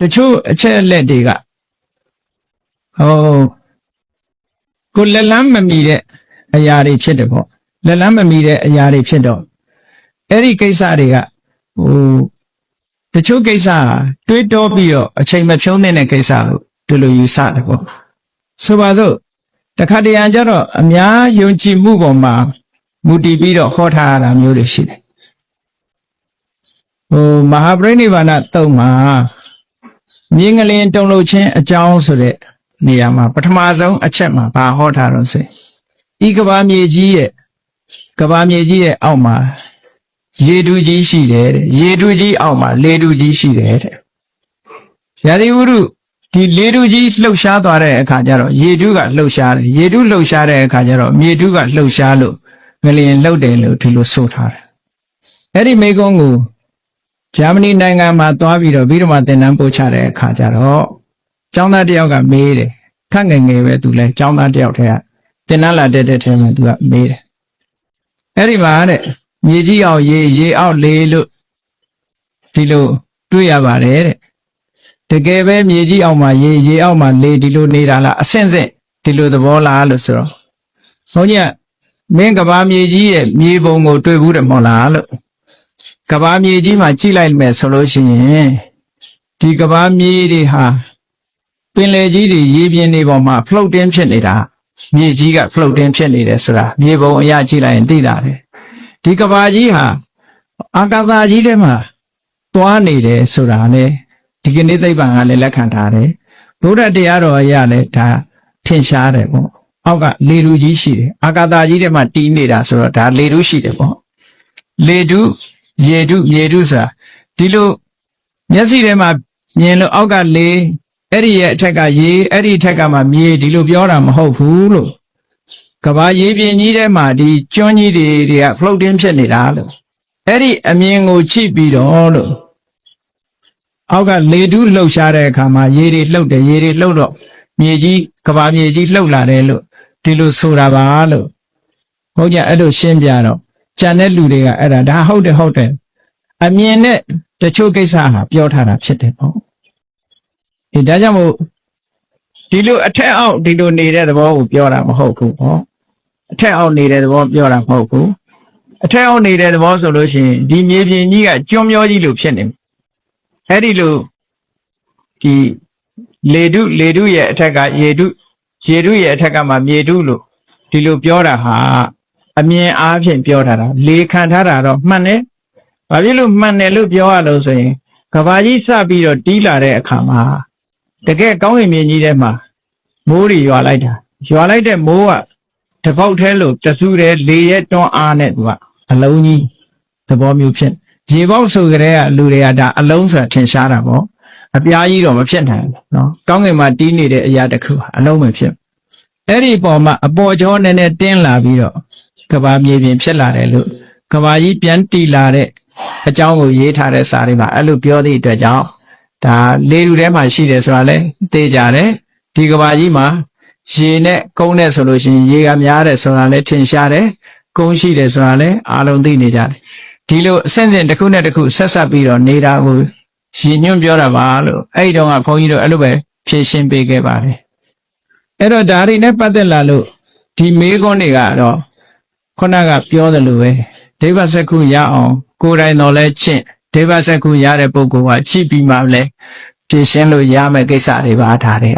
တချို့အချက်အလက်တွေကဟိုကိုလက်လန်းမမီတဲ့အရာတွေဖြစ်တယ်ပေါ့လက်လန်းမမီတဲ့အရာတွေဖြစ်တော့အဲ့ဒီကိစ္စတွေကဟိုတချို့ကိစ္စဟာတွေးတောပြီးတော့အချိန်မဖြုံးတဲ့ကိစ္စလို့ဒီလိုယူဆတယ်ပေါ့ဆိုပါစို့တခါတရံကျတော့အများယုံကြည်မှုပေါ်မှာမူတည်ပြီးတော့ဟောထားရတာမျိုးတွေရှိတယ်ဟိုမဟာပရိနိဗ္ဗာန်တုံးမှာ မြင်းကလေးတုံလို့ချင်းအကြောင်းဆိုတဲ့နေရာမှာပထမဆုံးအချက်မှာဘာဟောထားတော့ဆိုဤကဘာမြေကြီးရဲ့ကဘာမြေကြီးရဲ့အောက်မှာရေတူကြီးရှိတယ်တဲ့ရေတူကြီးအောက်မှာလေတူကြီးရှိတယ်တဲ့ရာသီဥတုဒီလေတူကြီးလှုပ်ရှားသွားတဲ့အခါကျတော့ရေတူကလှုပ်ရှားတယ်ရေတူလှုပ်ရှားတဲ့အခါကျတော့မြေတူကလှုပ်ရှားလို့ငလျင်လှုပ်တယ်လို့ဒီလိုဆိုထားတယ်အဲ့ဒီမိကုန်းကို ဂျာမနီနိုင်ငံမှာသွားပြီးတော့ပြီးတော့မှသင်တန်းပို့ချတဲ့အခါကျတော့ကျောင်းသားတစ်ယောက်ကမေးတယ်ခက်ငယ်ငယ်ပဲသူလဲကျောင်းသားတစ်ယောက်တည်းကသင်တန်းလာတက်တဲ့ထဲမှာသူကမေးတယ်အဲ့ဒီမှာတဲ့မြေကြီးအောင်ရေရေအောက်လေလို့ဒီလိုတွေ့ရပါတယ်တဲ့တကယ်ပဲမြေကြီးအောင်မှာရေရေအောက်မှာလေဒီလိုနေတာလားအဆင့်ဆင့်ဒီလိုသဘောလားလို့ဆိုတော့ဘုန်းကြီးကမင်းကဘာမြေကြီးရဲ့မြေပုံကိုတွေ့ဘူးတယ်မဟုတ်လားလို့ ကဘာမြေကြီးမှာကြည့်လိုက်မယ်ဆိုလို့ရှိရင်ဒီကဘာမြေတွေဟာပင်လယ်ကြီးတွေရေပြင်တွေပေါ်မှာ floating ဖြစ်နေတာမြေကြီးက floating ဖြစ်နေတယ်ဆိုတာမြေပုံအရကြည့်လိုက်ရင်သိတာတယ်ဒီကဘာကြီးဟာအာကာသကြီးထဲမှာသွားနေတယ်ဆိုတာလေဒီကနေ့သိပ္ပံကလည်းလက်ခံထားတယ်ဘုရားတရားတော်အရလည်းဒါထင်ရှားတယ်ပေါ့အောက်ကလေလူကြီးရှိတယ်အာကာသကြီးထဲမှာတီးနေတာဆိုတော့ဒါလေလူရှိတယ်ပေါ့လေတု ရေတုမြေတုဆိုတာဒီလိုမျက်စိထဲမှာမြင်လို့အောက်ကလေအဲ့ဒီရဲ့အထက်ကရေအဲ့ဒီအထက်ကမှမြေဒီလိုပြောတာမဟုတ်ဘူးလို့ကဘာရေပြင်ကြီးထဲမှာဒီကျွန်းကြီးတွေတွေက floating ဖြစ်နေတာလို့အဲ့ဒီအမြင်ကိုကြည့်ပြီးတော့လို့အောက်ကလေတုလှုပ်ရှားတဲ့အခါမှာရေတွေလှုပ်တယ်ရေတွေလှုပ်တော့မြေကြီးကဘာမြေကြီးလှုပ်လာတယ်လို့ဒီလိုဆိုတာပါလို့ဟုတ်ကြအဲ့လိုရှင်းပြတော့ ကြံတဲ့လူတွေကအဲ့ဒါဒါဟုတ်တယ်ဟုတ်တယ်အမြင်နဲ့တချို့ကိစ္စဟာပြောထားတာဖြစ်တယ်ပေါ့ဒီဒါကြောင့်မို့ဒီလိုအထက်အောက်ဒီလိုနေတဲ့သဘောကိုပြောတာမဟုတ်ဘူးပေါ့အထက်အောက်နေတဲ့သဘောပြောတာမဟုတ်ဘူးအထက်အောက်နေတဲ့သဘောဆိုလို့ရှိရင်ဒီမြေပြင်ကြီးကကျွန်းမျောကြီးလိုဖြစ်နေတယ်အဲ့ဒီလိုဒီလေတုလေတုရဲ့အထက်ကရေတုရေတုရဲ့အထက်ကမှမြေတုလို့ဒီလိုပြောတာဟာ အမြင်အားဖြင့်ပြောထားတာလေခံထားတာတော့မှန်တယ်။ဘာဖြစ်လို့မှန်တယ်လို့ပြောရလို့ဆိုရင်ကဘာကြီးစပြီးတော့တီးလာတဲ့အခါမှာတကယ်ကောင်းကင်မြင်ကြီးထဲမှာမိုးတွေရွာလိုက်တာရွာလိုက်တဲ့မိုးကတပေါက်ထဲလို့တဆူတဲ့လေရဲ့တွန်းအားနဲ့သူကအလုံးကြီးသဘောမျိုးဖြစ်ရေပေါက်ဆိုကြတဲ့ကလူတွေကဒါအလုံးဆိုတာထင်ရှားတာပေါ့အပြားကြီးတော့မဖြစ်နိုင်ဘူးเนาะကောင်းကင်မှာတီးနေတဲ့အရာတစ်ခုဟာအလုံးမဖြစ်အဲ့ဒီပုံမှာအပေါ်ကျောနည်းနည်းတင်းလာပြီးတော့ ကဘာမြေပြင်ဖြစ်လာတယ်လို့ကဘာကြီးပြန်တီလာတဲ့အကြောင်းကိုရေးထားတဲ့စာတွေမှာအဲ့လိုပြောသည့်အတွက်ကြောင့်ဒါလေလူထဲမှာရှိတယ်ဆိုတာလဲသိကြတယ်ဒီကဘာကြီးမှာရေနဲ့ကုန်းနဲ့ဆိုလို့ရှိရင်ရေကများတယ်ဆိုတာလဲထင်ရှားတယ်ကုန်းရှိတယ်ဆိုတာလဲအားလုံးသိနေကြတယ်ဒီလိုအဆင့်ဆင့်တစ်ခုနဲ့တစ်ခုဆက်ဆက်ပြီးတော့နေတာကိုရှင်ညွန့်ပြောတာပါလို့အဲ့ဒီတော့ကခွန်ကြီးတို့အဲ့လိုပဲဖြည့်ရှင်းပေးခဲ့ပါတယ်အဲ့တော့ဒါတွေနဲ့ပတ်သက်လာလို့ဒီမေးခွန်းတွေကတော့ ခုနကပြောတယ်လို့ပဲဒိဗ္ဗစက္ခုရအောင်ကိုယ်တိုင်တော်လဲချင့်ဒိဗ္ဗစက္ခုရတဲ့ပုဂ္ဂိုလ်ကကြည့်ပြီးမှလဲဖြည့်ရှင်းလို့ရမယ့်ကိစ္စတွေပါဒါတွေ